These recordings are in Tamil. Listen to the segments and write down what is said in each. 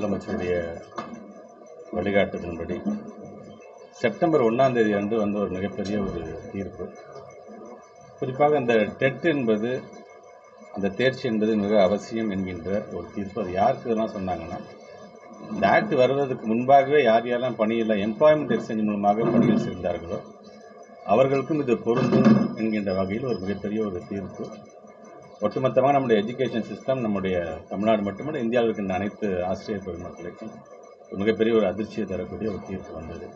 முதலமைச்சருடைய வழிகாட்டுதலின்படி செப்டம்பர் ஒன்றாம் தேதி அன்று வந்து ஒரு மிகப்பெரிய ஒரு தீர்ப்பு. குறிப்பாக அந்த டெட் என்பது அந்த தேர்ச்சி என்பது மிக அவசியம் என்கின்ற ஒரு தீர்ப்பு. அது யாருக்கு இதெல்லாம் சொன்னாங்கன்னா இந்த ஆக்ட் வருவதற்கு முன்பாகவே யார் யாரெல்லாம் பணியில் எம்ப்ளாய்மெண்ட் எக்ஸ்சேஞ்ச் மூலமாக பணியில் சேர்ந்தார்களோ அவர்களுக்கும் இது பொருந்தும் என்கின்ற வகையில் ஒரு மிகப்பெரிய ஒரு தீர்ப்பு. ஒட்டுமொத்தமாக நம்முடைய எஜுகேஷன் சிஸ்டம் நம்முடைய தமிழ்நாடு மட்டுமல்ல இந்தியாவில் இருக்கின்ற அனைத்து ஆசிரியர் பெருமக்களுக்கும் மிகப்பெரிய ஒரு அதிர்ச்சியை தரக்கூடிய ஒரு தீர்ப்பு வந்தது.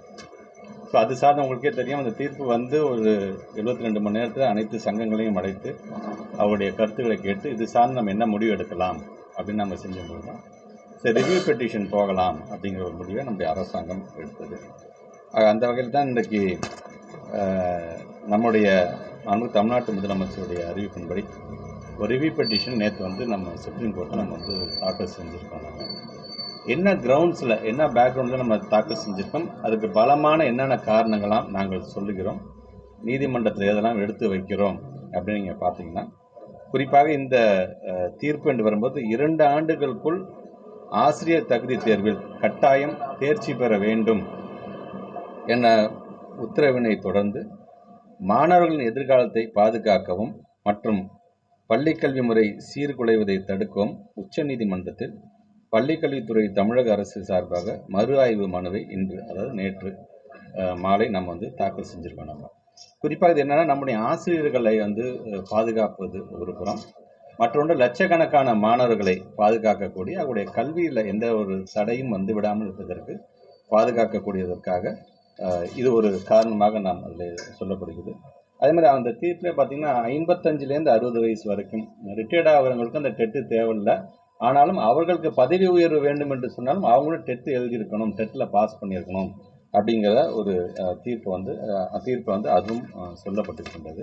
ஸோ அது சார்ந்த உங்களுக்கே தெரியும் அந்த தீர்ப்பு வந்து ஒரு எழுபத்தி ரெண்டு மணி நேரத்தில் அனைத்து சங்கங்களையும் அழைத்து அவருடைய கருத்துக்களை கேட்டு இது சார்ந்து நம்ம என்ன முடிவு எடுக்கலாம் அப்படின்னு நம்ம செஞ்சபோது தான் சரி ரிவ்யூ பெட்டிஷன் போகலாம் அப்படிங்கிற ஒரு முடிவை நம்முடைய அரசாங்கம் எடுத்தது. ஆக அந்த வகையில் தான் இன்றைக்கு நம்முடைய மாண்பு தமிழ்நாட்டு முதலமைச்சருடைய அறிவிப்பின்படி ஒரு ரிவ்யூ பெட்டிஷன் நேற்று வந்து நம்ம சுப்ரீம் கோர்ட்டில் நம்ம வந்து தாக்கல் செஞ்சுருக்கோம் நம்ம என்ன கிரவுண்ட்ஸில் என்ன பேக்ரவுண்டில் நம்ம தாக்கல் செஞ்சுருக்கோம்? அதுக்கு பலமான என்னென்ன காரணங்களாம் நாங்கள் சொல்லுகிறோம். நீதிமன்றத்தில் எதெல்லாம் எடுத்து வைக்கிறோம் அப்படின்னு நீங்கள் பார்த்தீங்கன்னா குறிப்பாக இந்த தீர்ப்பு என்று வரும்போது இரண்டு ஆண்டுகளுக்குள் ஆசிரியர் தகுதி தேர்வில் கட்டாயம் தேர்ச்சி பெற வேண்டும் என உத்தரவினை தொடர்ந்து மாணவர்களின் எதிர்காலத்தை பாதுகாக்கவும் மற்றும் பள்ளிக்கல்வி முறை சீர்குலைவதை தடுக்கும் உச்சநீதிமன்றத்தில் பள்ளிக்கல்வித்துறை தமிழக அரசு சார்பாக மறு ஆய்வு மனுவை இன்று அதாவது நேற்று மாலை நம்ம வந்து தாக்கல் செஞ்சுருக்கோம் நம்ம. குறிப்பாக இது என்னென்னா நம்முடைய ஆசிரியர்களை வந்து பாதுகாப்பது ஒரு புறம். மற்றொன்று லட்சக்கணக்கான மாணவர்களை பாதுகாக்கக்கூடிய அவருடைய கல்வியில் எந்த ஒரு தடையும் வந்து விடாமல் இருப்பதற்கு பாதுகாக்கக்கூடியதற்காக இது ஒரு காரணமாக நாம் அதில் சொல்லப்படுகிறது. அதே மாதிரி அந்த தீர்ப்பில் பார்த்தீங்கன்னா ஐம்பத்தஞ்சிலேருந்து அறுபது வயசு வரைக்கும். ரிட்டையர்ட் ஆகிறவங்களுக்கு அந்த டெட்டு தேவையில்லை. ஆனாலும் அவர்களுக்கு பதவி உயர்வு வேண்டும் என்று சொன்னாலும் அவங்களும் டெட்டு எழுதியிருக்கணும் டெட்டில் பாஸ் பண்ணியிருக்கணும் அப்படிங்கிற ஒரு தீர்ப்பு வந்து தீர்ப்பு வந்து அதுவும் சொல்லப்பட்டிருக்கின்றது.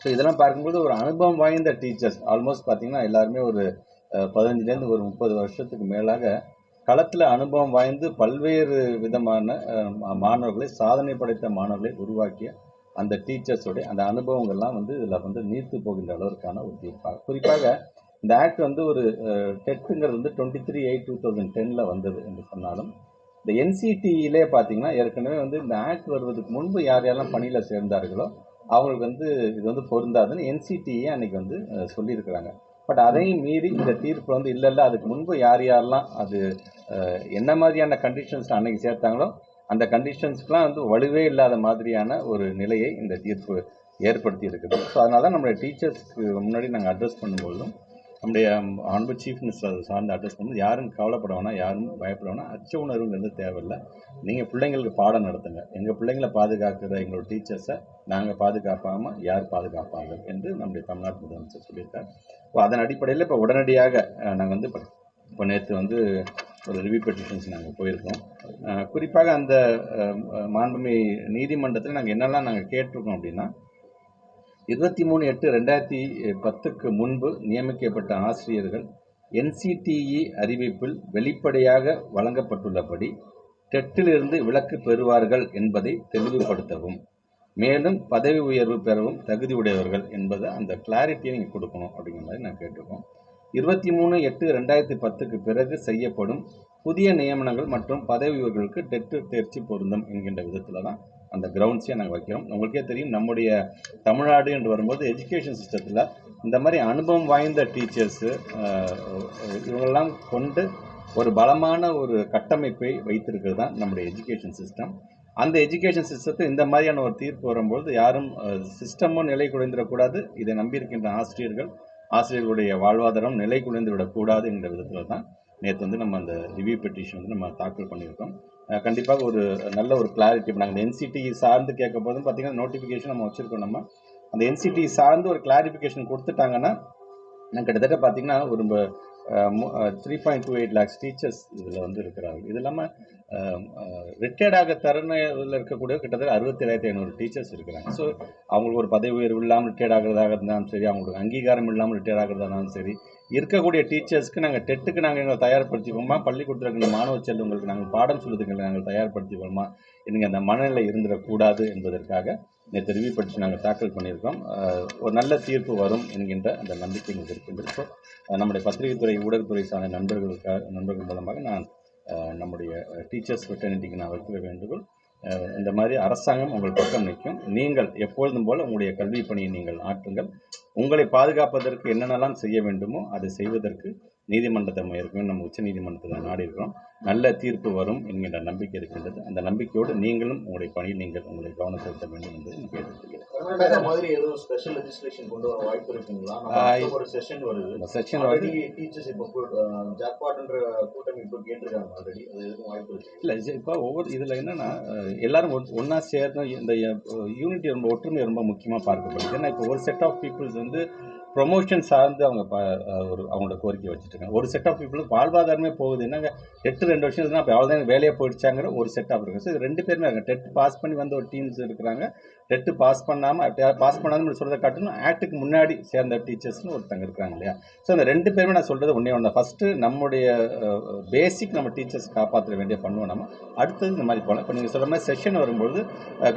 ஸோ இதெல்லாம் பார்க்கும்போது ஒரு அனுபவம் வாய்ந்த டீச்சர்ஸ் ஆல்மோஸ்ட் பார்த்தீங்கன்னா எல்லாருமே ஒரு பதினஞ்சுலேருந்து ஒரு முப்பது வருஷத்துக்கு மேலாக களத்தில் அனுபவம் வாய்ந்து பல்வேறு விதமான மாணவர்களை சாதனை படைத்த மாணவர்களை உருவாக்கிய அந்த டீச்சர்ஸோடைய அந்த அனுபவங்கள்லாம் வந்து இதில் வந்து நீர்த்து போகின்ற அளவிற்கான ஒரு தீர்ப்பாக. குறிப்பாக இந்த ஆக்ட் வந்து ஒரு டெட்டுங்கிறது வந்து twenty three eight two thousand டெனில் வந்தது என்று சொன்னாலும் இந்த என்சிடியிலே பார்த்தீங்கன்னா ஏற்கனவே வந்து இந்த ஆக்ட் வருவதுக்கு முன்பு யார் யாரெல்லாம் பணியில் சேர்ந்தார்களோ அவங்களுக்கு வந்து இது வந்து பொருந்தாதுன்னு என்சிடியே அன்னைக்கு வந்து சொல்லியிருக்கிறாங்க. பட் அதையும் மீறி இந்த தீர்ப்பு வந்து இல்லை இல்லை அதுக்கு முன்பு யார் யாரெல்லாம் அது என்ன மாதிரியான கண்டிஷன்ஸ் அன்னைக்கு சேர்த்தாங்களோ அந்த கண்டிஷன்ஸ்க்குலாம் வந்து வலுவே இல்லாத மாதிரியான ஒரு நிலையை இந்த தீர்ப்பு ஏற்படுத்தி இருக்குது ஸோ அதனால தான் நம்மளுடைய டீச்சர்ஸ்க்கு முன்னாடி நாங்கள் அட்ரஸ் பண்ணும்பொழுதும் நம்முடைய அன்பு சீஃப் மினிஸ்டர் அதை சார்ந்து அட்ரஸ் பண்ணும்போது யாரும் கவலைப்பட வேணாம் யாரும் பயப்பட வேணாம். அச்ச உணர்வுங்கிறது தேவையில்லை. நீங்கள் பிள்ளைங்களுக்கு பாடம் நடத்துங்க. எங்கள் பிள்ளைங்களை பாதுகாக்கிற எங்களோட டீச்சர்ஸை நாங்கள் பாதுகாப்பாமல் யார் பாதுகாப்பார்கள் என்று நம்முடைய தமிழ்நாட்டு முதலமைச்சர் சொல்லியிருக்கார். ஸோ அதன் அடிப்படையில் இப்போ உடனடியாக நாங்கள் வந்து இப்போ நேற்று வந்து ஒரு ரிவ்யூ பெட்டிஷன்ஸ் நாங்கள் போயிருக்கோம். குறிப்பாக அந்த மாண்புமை நீதிமன்றத்தில் நாங்கள் என்னெல்லாம் நாங்கள் கேட்டிருக்கோம் அப்படின்னா இருபத்தி மூணு எட்டு ரெண்டாயிரத்தி பத்துக்கு முன்பு நியமிக்கப்பட்ட ஆசிரியர்கள் என்சிடிஇ அறிவிப்பில் வெளிப்படையாக வழங்கப்பட்டுள்ளபடி டெட்டிலிருந்து விலக்கு பெறுவார்கள் என்பதை தெளிவுபடுத்தவும் மேலும் பதவி உயர்வு பெறவும் தகுதியுடையவர்கள் என்பதை அந்த கிளாரிட்டியை நீங்கள் கொடுக்கணும் அப்படிங்கிற மாதிரி நான் கேட்டிருக்கோம். இருபத்தி மூணு எட்டு ரெண்டாயிரத்தி பத்துக்கு பிறகு செய்யப்படும் புதிய நியமனங்கள் மற்றும் பதவி உயர்வுகளுக்கு டெட்டு தேர்ச்சி பொருந்தும் என்கின்ற விதத்தில் தான் அந்த கிரவுண்ட்ஸையே நாங்கள் வைக்கிறோம். உங்களுக்கே தெரியும் நம்முடைய தமிழ்நாடு என்று வரும்போது எஜுகேஷன் சிஸ்டத்தில் இந்த மாதிரி அனுபவம் வாய்ந்த டீச்சர்ஸு இவங்கெல்லாம் கொண்டு ஒரு பலமான ஒரு கட்டமைப்பை வைத்திருக்கிறது தான் நம்முடைய எஜுகேஷன் சிஸ்டம் அந்த எஜுகேஷன் சிஸ்டத்தை இந்த மாதிரியான ஒரு தீர்ப்பு வரும்பொழுது யாரும் சிஸ்டமும் நிலை குலைந்துடக்கூடாது. இதை நம்பியிருக்கின்ற ஆசிரியர்கள் ஆசிரியர்களுடைய வாழ்வாதாரம் நிலை குலைந்து விடக்கூடாது என்ற விதத்தில் தான் நேற்று வந்து நம்ம அந்த ரிவ்யூ பெட்டிஷன் வந்து நம்ம தாக்கல் பண்ணியிருக்கோம். கண்டிப்பாக ஒரு நல்ல ஒரு கிளாரிட்டி இப்போ நாங்கள் என்சிடி சார்ந்து கேட்க போதும் பார்த்தீங்கன்னா நோட்டிஃபிகேஷன் நம்ம வச்சுருக்கோம் நம்ம. அந்த என்சிடி சார்ந்து ஒரு கிளாரிஃபிகேஷன் கொடுத்துட்டாங்கன்னா நான் கிட்டத்தட்ட பார்த்தீங்கன்னா ஒரு three point two eight lakhs teachers இதில் வந்து இருக்கிறார்கள். இது இல்லாமல் ரிட்டையர்டாக தருணையில் இருக்கக்கூடிய கிட்டத்தட்ட அறுபத்தி ஏழாயிரத்தி ஐநூறு டீச்சர்ஸ் இருக்கிறாங்க. ஸோ அவங்களுக்கு ஒரு பதவி உயர்வு இல்லாமல் ரிட்டையர்ட் ஆகிறதாக இருந்தாலும் சரி அவங்களுக்கு அங்கீகாரம் இல்லாமல் ரிட்டையர்ட் ஆகிறதா இருந்தாலும் சரி இருக்கக்கூடிய டீச்சர்ஸ்க்கு நாங்கள் டெட்டுக்கு நாங்கள் எங்களை தயார்படுத்திப்போமா? பள்ளிக்கூடத்தில் இருக்கிற மாணவ செல்வங்களுக்கு நாங்கள் பாடம் சொல்லுதுங்களை நாங்கள் தயார்படுத்திப்போமா? எனக்கு அந்த மனநிலை இருந்துடக்கூடாது என்பதற்காக நேற்று ரிவ்யூ படித்து நாங்கள் தாக்கல் பண்ணியிருக்கோம். ஒரு நல்ல தீர்ப்பு வரும் என்கின்ற அந்த நம்பிக்கை எங்களுக்கு இருக்கின்றது. ஸோ நம்முடைய பத்திரிகைத்துறை ஊடகத்துறை சார்ந்த நண்பர்களுக்காக நண்பர்கள் மூலமாக நான் நம்முடைய டீச்சர்ஸ் ஃபிட்டர்னிட்டிக்கு நான் வைக்கிற வேண்டுகோள் இந்த மாதிரி அரசாங்கம் உங்கள் பக்கம் நிற்கும். நீங்கள் எப்பொழுதும் போல் உங்களுடைய கல்வி பணியை நீங்கள் ஆற்றுங்கள். உங்களை பாதுகாப்பதற்கு என்னென்னலாம் செய்ய வேண்டுமோ அதை செய்வதற்கு நீதிமன்றத்தை ஏற்கனவே நம்ம உச்ச நீதிமன்றத்தில் நாடி இருக்கிறோம் நல்ல தீர்ப்பு வரும் என்கின்ற நம்பிக்கை இருக்கின்றது. அந்த நம்பிக்கையோடு நீங்களும் உங்களுடைய பணியில் நீங்கள் உங்களை கவனம் செலுத்த வேண்டும் என்பதை நான் கேட்டுக்கொள்கிறேன். செஷன் வருது. இல்லை இப்போ ஒவ்வொரு இதில் என்னென்னா எல்லாரும் ஒன்றா சேர்ந்து இந்த யூனிட்டி ரொம்ப ஒற்றுமை ரொம்ப முக்கியமாக பார்க்கப்படுது. ஏன்னா இப்போ ஒரு செட் ஆஃப் பீப்புள்ஸ் வந்து ப்ரொமோஷன் சார்ந்து அவங்க ஒரு அவங்களோட கோரிக்கை வச்சுட்டு இருக்காங்க ஒரு செட் ஆஃப் பீப்புளுக்கு வாழ்வாதாரமே போகுது. என்னங்க? எட்டு ரெண்டு வருஷம் இருந்தால் அப்போ அவ்வளோதான் வேலையை போயிடுச்சாங்கிற ஒரு செட் ஆஃப் இருக்குது ஸோ இது ரெண்டு பேருமே இருக்காங்க. டெட் பாஸ் பண்ணி வந்த ஒரு டீம்ஸ் இருக்கிறாங்க. டெட்டு பாஸ் பண்ணாமல் பாஸ் பண்ணாமல் சொல்கிறத காட்டணும். ஆக்டுக்கு முன்னாடி சேர்ந்த டீச்சர்ஸ்னு ஒருத்தங்க இருக்கிறாங்க இல்லையா? ஸோ அந்த ரெண்டு பேருமே நான் சொல்கிறது ஒன்றே ஒன்று ஃபஸ்ட்டு நம்முடைய பேசிக் நம்ம டீச்சர்ஸ் காப்பாற்ற வேண்டிய பண்ணுவோம் நம்ம. அடுத்தது இந்த மாதிரி போகலாம் இப்போ நீங்கள் சொல்கிற மாதிரி செஷன் வரும்போது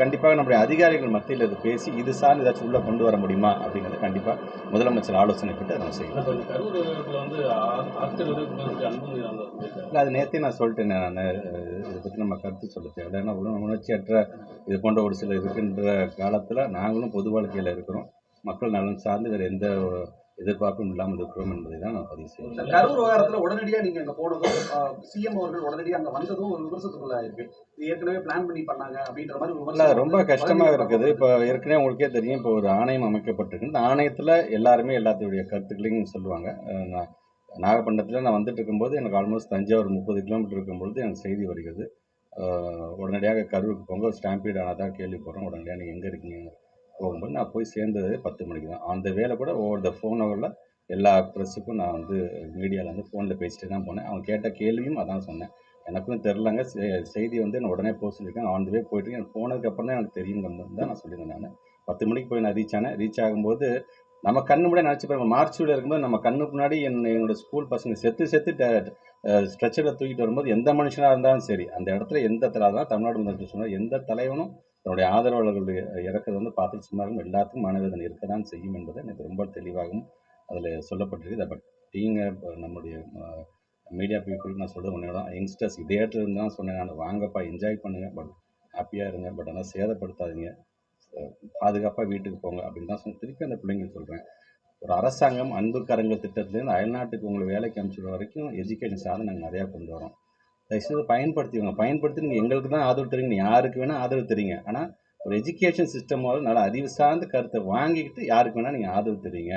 கண்டிப்பாக நம்முடைய அதிகாரிகள் மத்தியில் இது பேசி இது சார்ந்து ஏதாச்சும் உள்ளே கொண்டு வர முடியுமா அப்படிங்கிறது கண்டிப்பாக முதலமைச்சர் ஆலோசனை பெற்று அதை செய்யலாம். இல்லை அது நேற்றே நான் சொல்லிட்டேன் நான் இதை பற்றி நம்ம கருத்து சொல்ல தேவை ஏன்னா உண- உணர்ச்சியற்ற இது போன்ற ஒரு சில இருக்கின்ற காலத்தில் நாங்களும் பொது வாழ்க்கையில் இருக்கிறோம். மக்கள் நலன் சார்ந்து வேறு எந்த ஒரு எதிர்பார்ப்பும் இல்லாமல் இருக்கிறோம் என்பதை தான் நான் பதிவு செய்கிறேன் கரூர் விவகாரத்துல உடனடியா நீங்க அங்க போனதும் சிஎம் அவர்கள் உடனடியா அங்க வந்ததும் ஒரு விமர்சனத்துக்குள்ள இருக்கு இது ஏற்கனவே பிளான் பண்ணி பண்ணாங்க அப்படின்ற மாதிரி இல்லை ரொம்ப கஷ்டமாக இருக்குது. இப்போ ஏற்கனவே உங்களுக்கே தெரியும் இப்போ ஒரு ஆணையம் அமைக்கப்பட்டிருக்கு இந்த ஆணையத்தில் எல்லாருமே எல்லாத்துடைய கருத்துக்களையும் சொல்லுவாங்க. நாகப்பட்டினத்தில் நான் வந்துட்டு இருக்கும்போது எனக்கு ஆல்மோஸ்ட் தஞ்சாவூர் முப்பது கிலோமீட்டர் இருக்கும்பொழுது எனக்கு செய்தி வருகிறது. உடனடியாக கரூருக்கு போங்க. ஸ்டாம்பீட் ஆனதாக கேள்விப்படுறோம் உடனடியாக நீங்கள் எங்கே இருக்கீங்க? போகும்போது நான் போய் சேர்ந்தது பத்து மணிக்கு தான். அந்த வேலை கூட ஓவர் த ஃபோன் ஹவரில் எல்லா ப்ரெஸ்ஸுக்கும் நான் வந்து மீடியாவில் வந்து ஃபோனில் பேசிட்டு தான் போனேன். அவங்க கேட்ட கேள்வியும் அதான் சொன்னேன். எனக்கும் தெரிலங்க. செ- செய்தி வந்து நான் உடனே போக சொல்லியிருக்கேன் ஆன் த வே போயிட்டு எனக்கு போனதுக்கப்புறம் தான் எனக்கு தெரியுங்க தான் நான் சொல்லியிருந்தேன் நான். பத்து மணிக்கு போய் நான் ரீச் ஆனேன். ரீச் ஆகும்போது நம்ம கண்ணு முன்னாடி நினச்சி பாருங்க. மார்ச்சில் இருக்கும்போது நம்ம கண்ணுக்கு முன்னாடி என் என்னோட ஸ்கூல் பசங்க செத்து செத்து ஸ்ட்ரெச்சரில் தூக்கிட்டு வரும்போது எந்த மனுஷனாக இருந்தாலும் சரி அந்த இடத்துல எந்த தலை தான் தமிழ்நாடு முதலமைச்சர் சொன்னார். எந்த தலைவனும் தன்னுடைய ஆதரவாளர்களுடைய இறக்கிறது வந்து பார்த்துட்டு சும்மா எல்லாத்துக்கும் மனவேதனை இருக்க தான் செய்யும் என்பதை எனக்கு ரொம்ப தெளிவாகவும் அதில் சொல்லப்பட்டிருக்கு. பட் நீங்கள் நம்முடைய மீடியா பீப்புளுக்கு நான் சொல்கிறது ஒன்றே தான் யங்ஸ்டர்ஸ் இதே இடத்துல இருந்து தான் சொன்னேன் நான் வாங்கப்பா என்ஜாய் பண்ணுங்கள் பட் ஹாப்பியாக இருங்க பட் ஆனால் சேதப்படுத்தாதீங்க பாதுகாப்பாக வீட்டுக்கு போங்க அப்படின்னு தான் சொன்ன திருப்பி அந்த பிள்ளைங்களுக்கு சொல்கிறேன் ஒரு அரசாங்கம் அன்பு கரங்கள் திட்டத்துலேருந்து அயல்நாட்டுக்கு உங்களை வேலைக்கு அனுப்பிச்சுடுற வரைக்கும் எஜுகேஷன் சார்ந்து நாங்கள் நிறையா கொண்டு வரோம். தயவுசெய்து பயன்படுத்திக்கோங்க. பயன்படுத்தி நீங்கள் எங்களுக்கு தான் ஆதரவு தரீங்க நீ யாருக்கு வேணால் ஆதரவு தரீங்க ஆனால் ஒரு எஜுகேஷன் சிஸ்டமோட நல்ல அறிவு சார்ந்த கருத்தை வாங்கிக்கிட்டு யாருக்கு வேணால் நீங்கள் ஆதரவு தரீங்க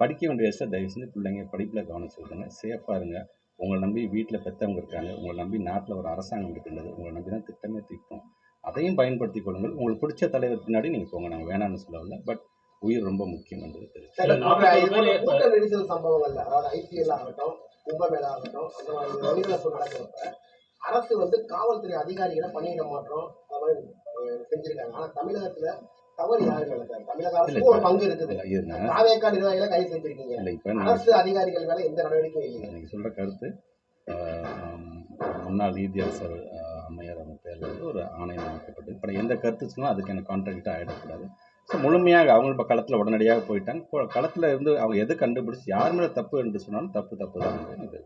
படிக்க வேண்டிய வயசில் தயவு செஞ்சு பிள்ளைங்க படிப்பில் கவனம் செலுத்துங்க. சேஃபாக இருங்க. உங்களை நம்பி வீட்டில் பெற்றவங்க இருக்காங்க. உங்களை நம்பி நாட்டில் ஒரு அரசாங்கம் இருக்கின்றது. உங்களை நம்பி தான் திட்டமே தீட்டும். அதையும் பயன்படுத்திக் கொள்ளுங்கள். உங்களுக்கு பிடிச்ச தலைவர் பின்னாடி நீங்கள் போங்க. நாங்கள் வேணாம்னு சொல்லவில்லை பட் உயிர் ரொம்ப முக்கியம் என்பது தெரியும் சம்பவங்கள்ல அதாவது ஐபிஎல் ஆகட்டும் கும்பமேளா ஆகட்டும் அந்த மாதிரி அரசு வந்து காவல்துறை அதிகாரிகளை பணியிட மாற்றம் அஹ், செஞ்சிருக்காங்க. ஆனா தமிழகத்துல தவறு யாரு மேல சார். தமிழக அரசுக்கு ஒரு பங்கு இருக்குது. இல்லை காவேக்கா நிர்வாகிகளை கைது செஞ்சிருக்கீங்க. இல்லை அரசு அதிகாரிகள் மேல எந்த நடவடிக்கையும் நீங்கள் சொல்கிற கருத்து முன்னாள் நீதியரசர் அம்மையார் அவங்க பேரில் வந்து ஒரு ஆணையம் அமைக்கப்பட்டது. இப்போ எந்த கருத்து சொன்னாலும் அதுக்கு எனக்கு கான்ட்ராக்டாக ஆகிடக்கூடாது ஸோ முழுமையாக அவங்க இப்போ களத்தில் உடனடியாக போயிட்டாங்க. இப்போ களத்தில் இருந்து அவங்க எது கண்டுபிடிச்சி யார் மேலே தப்பு என்று சொன்னாலும் தப்பு தப்பு தான். எனக்கு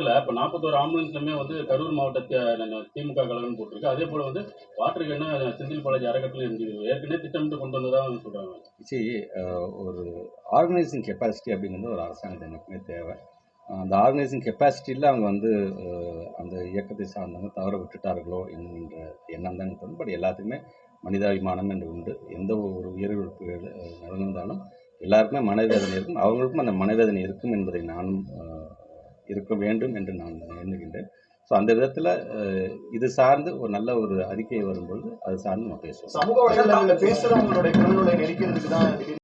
இல்ல இப்ப நாற்பத்தோரு ஆம்புலன்ஸ்லுமே வந்து கரூர் மாவட்டத்தை திமுக கழகம் போட்டிருக்கு. அதே போல வந்து வாட்டர் கேன செந்தில் பாலாஜி அறக்கட்டளை இருந்தது ஏற்கனவே திட்டமிட்டு கொண்டு வந்ததா சொல்றாங்க. சரி ஒரு ஆர்கனைசிங் கெப்பாசிட்டி அப்படிங்கிறது ஒரு அரசாங்கத்தை எனக்குமே தேவை. அந்த ஆர்கனைசிங் கெப்பாசிட்டியில் அவங்க வந்து அந்த இயக்கத்தை சார்ந்தவங்க தவற விட்டுட்டார்களோ என்கின்ற எண்ணம் தான் தோணும். பட் எல்லாத்துக்குமே மனிதாபிமானம் என்று உண்டு. எந்த ஒரு உயிரிழப்புகள் நடந்திருந்தாலும் நடந்தாலும் எல்லாருக்குமே மனவேதனை இருக்கும். அவங்களுக்கும் அந்த மனவேதனை இருக்கும் என்பதை நானும் இருக்க வேண்டும் என்று நான் எண்ணுகின்றேன். ஸோ அந்த விதத்தில் இது சார்ந்து ஒரு நல்ல ஒரு அறிக்கை வரும்பொழுது அது சார்ந்து நம்ம பேசுவோம். சமூக வலைதளங்களில் குரல்களை தான்